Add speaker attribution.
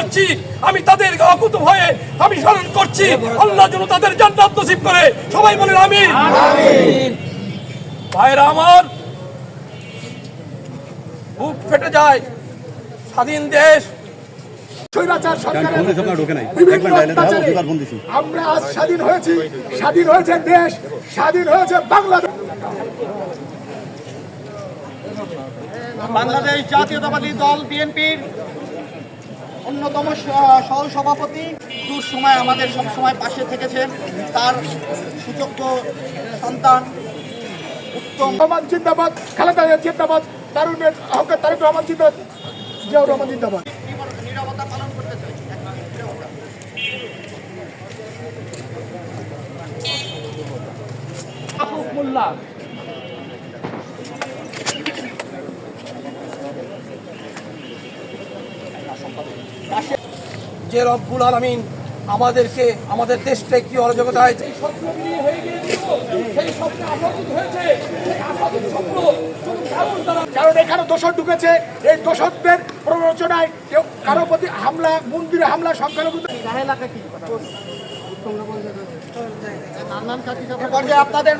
Speaker 1: পারছি আমি তাদের অকুত ভয়ে আমি স্মরণ করছি। আল্লাহ যেন তাদের জান্নাত নসিব করে। সবাই বলেন আমিন। ভাইরা আমার বুক ফেটে যায়। স্বাধীন দেশ।
Speaker 2: আমরা আজ স্বাধীন হয়েছি। স্বাধীন হয়েছে দেশ। স্বাধীন হয়েছে বাংলাদেশ।
Speaker 3: বাংলাদেশ জাতীয়তাবাদী দল বিএনপির অন্যতম স- সহ সভাপতি দূর সময় আমাদের সব সময় পাশে থেকেছেন। তার সুযোগ্য সন্তান উত্তম
Speaker 2: রহমান জিন্দাবাদ খালেদা জিন্দাবাদ তারুণের আহ্বান তারেক রহমান জিন্দাবাদ জিয়াউর রহমান জিন্দাবাদ।
Speaker 3: নিরাপত্তা পালন করতে চাই।
Speaker 1: মোল্লা যে রব্বুল আলমিন আমাদেরকে আমাদের দেশটা একটি হয়ে সেই স্বপ্নে আসাদিত হয়েছে। কারণ
Speaker 2: এখানে দোষর ঢুকেছে। এই দোষত্বের প্ররোচনায় কেউ কারও প্রতি হামলা মন্দিরে হামলা সংখ্যালঘু
Speaker 3: এ পর্যায়ে আপনাদের